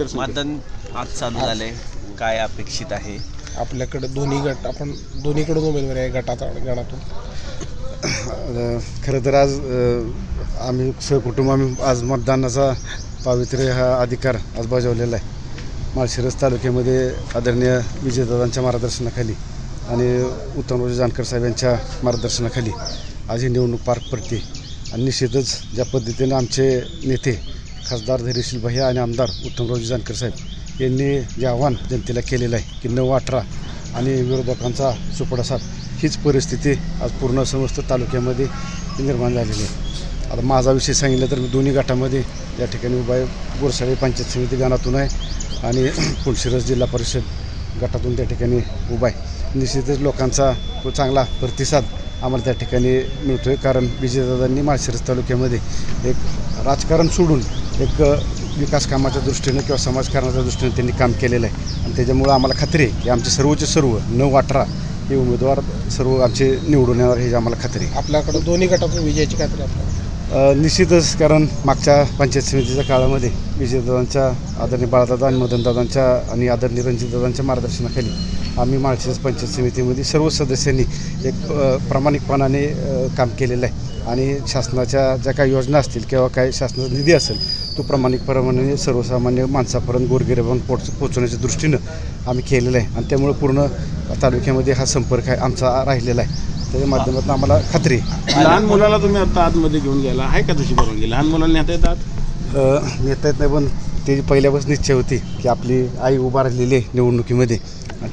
मतदारसंघ मतदान आज चालू झालंय. काय अपेक्षित आहे? आपल्याकडे दोन्ही गट आपण दोन्हीकडून उमेदवारी आहे गटात गणातून अ, खरं तर आज अ, आम्ही सहकुटुंब आम्ही आज मतदानाचा पावित्र्य हा अधिकार आज बजावलेला आहे. माळशिरस तालुक्यामध्ये आदरणीय विजयदादांच्या मार्गदर्शनाखाली आणि उत्तमराव जानकर साहेब यांच्या मार्गदर्शनाखाली आज ही निवडणूक पार पडते. आणि निश्चितच ज्या पद्धतीनं आमचे नेते खासदार धैर्यशील भैया आणि आमदार उत्तमरावजी जानकर साहेब यांनी जे आव्हान जनतेला केलेलं आहे की नऊ अठरा आणि विरोधकांचा सुपडासाप हीच परिस्थिती आज पूर्ण समस्त तालुक्यामध्ये निर्माण झालेली आहे. आता माझा विषय सांगितलं तर मी दोन्ही गटामध्ये या ठिकाणी उभा आहे. गोरसाळे पंचायत समिती गणातून आहे आणि पुलशिरस जिल्हा परिषद गटातून त्या ठिकाणी उभा आहे. निश्चितच लोकांचा तो चांगला प्रतिसाद आम्हाला त्या ठिकाणी मिळतो आहे कारण विजयदादांनी माळशिरस तालुक्यामध्ये एक राजकारण सोडून एक विकास कामाच्या दृष्टीनं किंवा समाजकारणाच्या दृष्टीनं त्यांनी काम केलेलं आहे. आणि त्याच्यामुळं आम्हाला खात्री आहे की आमचे सर्वचे सर्व नऊ अठरा हे उमेदवार सर्व आमचे निवडून येणार हे आम्हाला खात्री आहे. आपल्याकडे दोन्ही गटातून विजयाची खात्री आपल्याला. निश्चितच कारण मागच्या पंचायत समितीच्या काळामध्ये विजयदादांच्या आदरणीय बाळादादा आणि मदनदादांच्या आणि आदरणीय रणजितदादांच्या मार्गदर्शनाखाली आम्ही माळशिरस पंचायत समितीमध्ये सर्व सदस्यांनी एक प्रामाणिकपणाने काम केलेलं आहे. आणि शासनाच्या ज्या काही योजना असतील किंवा काही शासनाचा निधी असेल तो प्रामाणिकपणाने सर्वसामान्य माणसापर्यंत गोरगिऱ्यापर्यंत पोच पोचवण्याच्या दृष्टीनं आम्ही केलेलं आहे. आणि त्यामुळं पूर्ण तालुक्यामध्ये हा संपर्क आहे आमचा राहिलेला आहे. त्याच्या माध्यमातून आम्हाला खात्री लहान मुलाला तुम्ही आता आतमध्ये घेऊन गेला आहे का तशी परवानगी? लहान मुलांना नेता येतात? नेता येत नाही पण त्याची पहिल्यापासून इच्छा होती की आपली आई उभा राहिलेली आहे निवडणुकीमध्ये.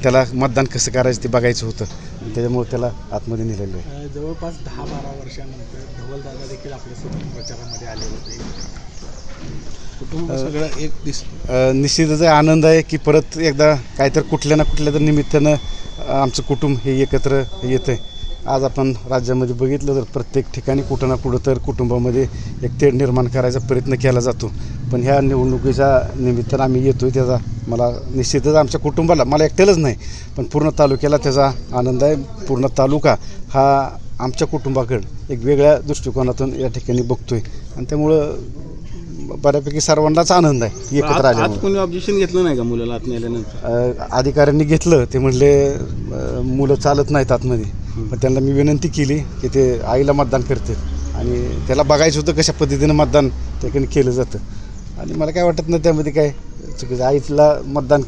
त्याला मतदान कसं करायचं ते बघायचं होतं. त्याच्यामुळे त्याला आतमध्ये नेलेलं आहे. जवळपास दहा बारा वर्षानंतर धवलदादा देखील आपल्यासोबत प्रचारामध्ये आले होते. कुटुंब सगळं एक दिस अ, निश्चितच आनंद आहे की परत एकदा काहीतरी कुठल्या ना कुठल्या तर निमित्तानं अ, आमचं कुटुंब हे एकत्र येतं आहे आज आपण राज्यामध्ये बघितलं तर प्रत्येक ठिकाणी कुठं ना कुठं तर कुटुंबामध्ये एक तेढ निर्माण करायचा प्रयत्न केला जातो. पण ह्या निवडणुकीच्या निमित्तानं आम्ही येतो आहे त्याचा मला निश्चितच आमच्या कुटुंबाला मला एकट्यालाच नाही पण पूर्ण तालुक्याला त्याचा आनंद आहे. पूर्ण तालुका हा आमच्या कुटुंबाकडं एक वेगळ्या दृष्टिकोनातून या ठिकाणी बघतोय. आणि त्यामुळं बऱ्यापैकी सर्वांनाच आनंद आहे एकत्र आत कोणी ऑब्जेक्शन घेतलं नाही का मुलाला आत नेल्यानंतर अधिकाऱ्यांनी घेतलं. ते म्हणले मुलं चालत नाहीत आतमध्ये. पण त्यांना मी विनंती केली की ते आईला मतदान करतात आणि त्याला बघायचं होतं कशा पद्धतीनं मतदान त्याकडे केलं जातं. आणि मला काय वाटत नाही त्यामध्ये काय चुकीचं. आईला मतदान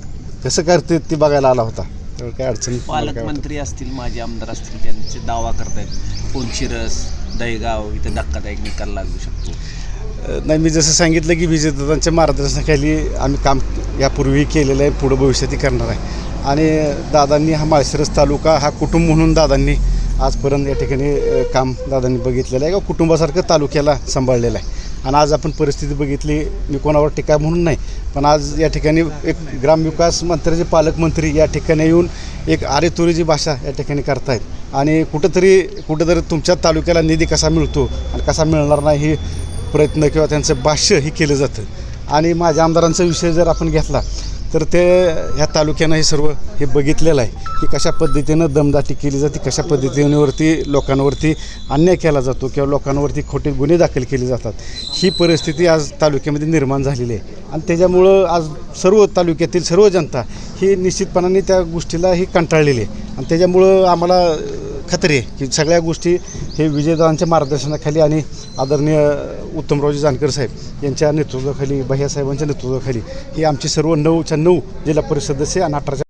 कसं करते ते बघायला आला होता. त्यामुळे काय अडचण पालकमंत्री असतील माजी आमदार असतील त्यांचे दावा करतायत. पोनशिरस दहेगाव इथे धक्कादायक निकाल लागू शकतो. नाही मी जसं सांगितलं की विजेतांच्या मार्गदर्शनाखाली आम्ही काम यापूर्वी केलेलं आहे पुढं भविष्यातही करणार आहे. आणि दादांनी हा माळशिरस तालुका हा कुटुंब म्हणून दादांनी आजपर्यंत या ठिकाणी काम दादांनी बघितलेलं आहे. किंवा कुटुंबासारखं तालुक्याला सांभाळलेलं आहे. आणि आज आपण परिस्थिती बघितली मी कोणावर टीका म्हणून नाही पण आज या ठिकाणी एक ग्रामविकास मंत्र्याचे पालकमंत्री या ठिकाणी येऊन एक आरेतुरीची भाषा या ठिकाणी करतायत. आणि कुठंतरी कुठंतरी तुमच्या तालुक्याला निधी कसा मिळतो आणि कसा मिळणार नाही हे प्रयत्न किंवा त्यांचं भाष्य हे केलं जातं. आणि माझ्या आमदारांचा विषय जर आपण घेतला तर ते ह्या तालुक्यानं हे सर्व हे बघितलेलं आहे की कशा पद्धतीनं दमदाटी केली जाते कशा पद्धतीवरती लोकांवरती अन्याय केला जातो किंवा लोकांवरती खोटे गुन्हे दाखल केले जातात ही परिस्थिती आज तालुक्यामध्ये निर्माण झालेली आहे. आणि त्याच्यामुळं आज सर्व तालुक्यातील सर्व जनता ही निश्चितपणाने त्या गोष्टीला ही कंटाळलेली आहे. आणि त्याच्यामुळं आम्हाला खत्रे आहे की सगळ्या गोष्टी हे विजयदादांच्या मार्गदर्शनाखाली आणि आदरणीय उत्तमरावजी जानकर साहेब यांच्या नेतृत्वाखाली भैया साहेबांच्या नेतृत्वाखाली ही आमची सर्व नऊच्या नऊ जिल्हा परिषद सदस्य आणि अठराच्या